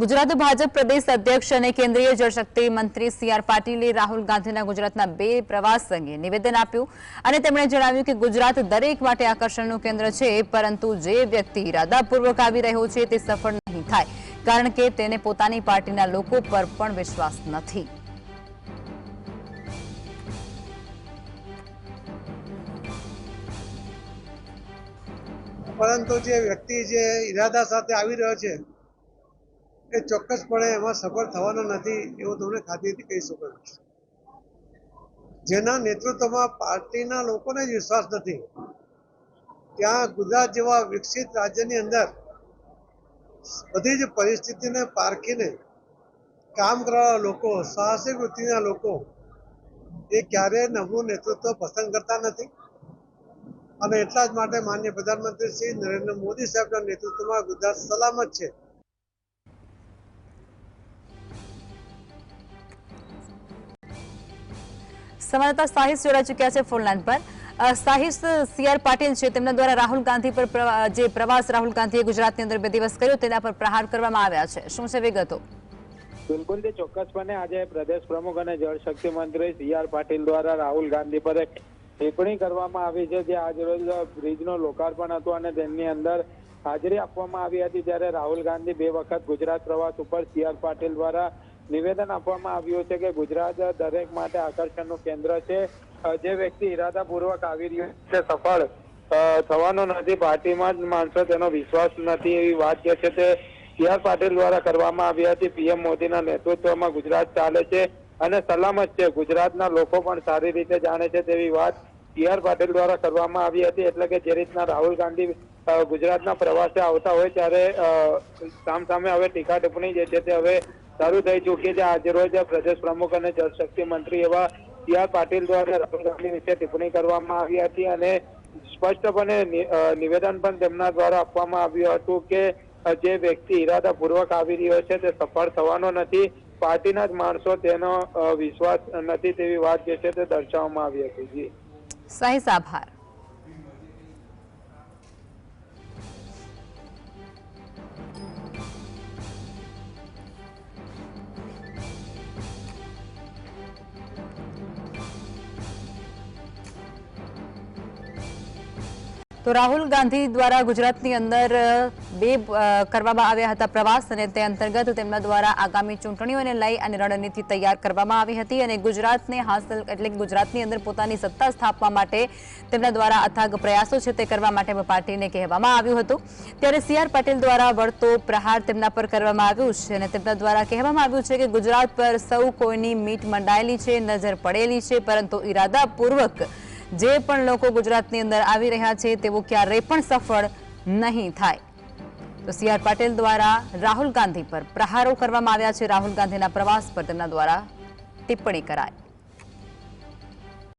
ગુજરાત ભાજપ પ્રદેશ અધ્યક્ષ અને કેન્દ્રીય જળશક્તિ મંત્રી સી આર પાટીલે રાહુલ ગાંધીના ગુજરાતના બે પ્રવાસ અંગે નિવેદન આપ્યું અને તેમણે જણાવ્યું કે ગુજરાત દરેક માટે આકર્ષણનું કેન્દ્ર છે, પરંતુ જે વ્યક્તિ ઇરાદાપૂર્વક આવી રહ્યો છે તે સફળ નહીં થાય, કારણ કે તેને પોતાની પાર્ટીના લોકો પર પણ વિશ્વાસ નથી. પરંતુ જે વ્યક્તિ જે ઇરાદા સાથે આવી રહ્યો છે એ ચોક્કસપણે એમાં સફળ થવાનો નથી એવું તમને ખાતરીથી કહી શકો જેના નેતૃત્વમાં પાર્ટીના લોકોને જ વિશ્વાસ નથી. ત્યાં ગુજરાત જેવા વિકસિત રાજ્યની અંદર બધી જ પરિસ્થિતિને પારખીને કામ કરવાના લોકો, સાહસિક વૃત્તિના લોકો એ ક્યારેય નવું નેતૃત્વ પસંદ કરતા નથી. અને એટલા જ માટે માન્ય પ્રધાનમંત્રી શ્રી નરેન્દ્ર મોદી સાહેબના નેતૃત્વમાં ગુજરાત સલામત છે. સંવાદદાતા સાહિસ જોડાઈ ચૂક્યા છે ફોનલાઈન પર. સાહિસ સી આર પાટીલ છે, તેમના દ્વારા રાહુલ ગાંધી પર જે પ્રવાસ રાહુલ ગાંધીએ ગુજરાતની અંદર બે દિવસ કર્યો, તેના પર પ્રહાર કરવામાં આવ્યા છે. શું છે વિગતો? બિલકુલ તે ચોક્કસપણે આજે પ્રદેશ પ્રમુખ અને જળશક્તિ મંત્રી સી આર પાટીલ દ્વારા રાહુલ ગાંધી પર એક ટિપ્પણી કરવામાં આવી છે, જે આજરોજ બ્રિજનો લોકાર્પણ હતું અને તેની અંદર હાજરી આપવામાં આવી હતી ત્યારે રાહુલ ગાંધી બે વખત ગુજરાત પ્રવાસ ઉપર સી આર પાટીલ દ્વારા નિવેદન આપવામાં આવ્યું છે કે ગુજરાત દરેક માટે આકર્ષણનું કેન્દ્ર છે. જે વ્યક્તિ ઈરાદાપૂર્વક આવી રહ્યો છે સફળ થવાનો નથી પાર્ટીમાં જ માણસો તેનો વિશ્વાસ નથી એવી વાત જે છે તે સી આર પાટીલ દ્વારા કરવામાં આવી હતી. પીએમ મોદીના નેતૃત્વમાં ગુજરાત ચાલે છે અને સલામત છે. ગુજરાતના લોકો પણ સારી રીતે જાણે છે તેવી વાત સી આર પાટીલ દ્વારા કરવામાં આવી હતી. એટલે કે જે રીતના રાહુલ ગાંધી ગુજરાતના પ્રવાસે આવતા હોય ત્યારે અ, સામ સામે હવે ટીકા ટિપ્પણી જે છે તે હવે શરૂ થઈ ચૂકી છે. આજે રોજ પ્રદેશ પ્રમુખ અને જળશક્તિ મંત્રી એવા સી આર પાટીલ દ્વારા ગાંધી વિશે ટિપ્પણી કરવામાં આવી હતી અને સ્પષ્ટપણે નિવેદન પણ તેમના દ્વારા આપવામાં આવ્યું હતું કે જે વ્યક્તિ ઈરાદાપૂર્વક આવી રહ્યો છે તે સફળ થવાનો નથી. પાર્ટીના જ માણસો તેનો વિશ્વાસ નથી તેવી વાત જે છે તે દર્શાવવામાં આવી હતી. જી. સાહિસ આભાર તો રાહુલ ગાંધી દ્વારા ગુજરાતની અંદર બે કરવામાં આવ્યા હતા પ્રવાસ અને તે અંતર્ગત તેમના દ્વારા આગામી ચૂંટણીઓને લઈ અને રણનીતિ તૈયાર કરવામાં આવી હતી અને ગુજરાતને હાંસલ, એટલે ગુજરાતની અંદર પોતાની સત્તા સ્થાપવા માટે તેમના દ્વારા અથાગ પ્રયાસો છે તે કરવા માટે પાર્ટીને કહેવામાં આવ્યું હતું. ત્યારે સી આર પાટીલ દ્વારા વળતો પ્રહાર તેમના પર કરવામાં આવ્યું છે અને તેમના દ્વારા કહેવામાં આવ્યું છે કે ગુજરાત પર સૌ કોઈની મીટ મંડાયેલી છે, નજર પડેલી છે, પરંતુ ઈરાદાપૂર્વક જે પણ લોકો ગુજરાતની અંદર આવી રહ્યા છે તેઓ ક્યારેય પણ સફળ નહીં થાય. તો સી આર પાટીલ દ્વારા રાહુલ ગાંધી પર પ્રહારો કરવામાં આવ્યા છે. રાહુલ ગાંધીના પ્રવાસ પર તેમના દ્વારા ટિપ્પણી કરાઈ.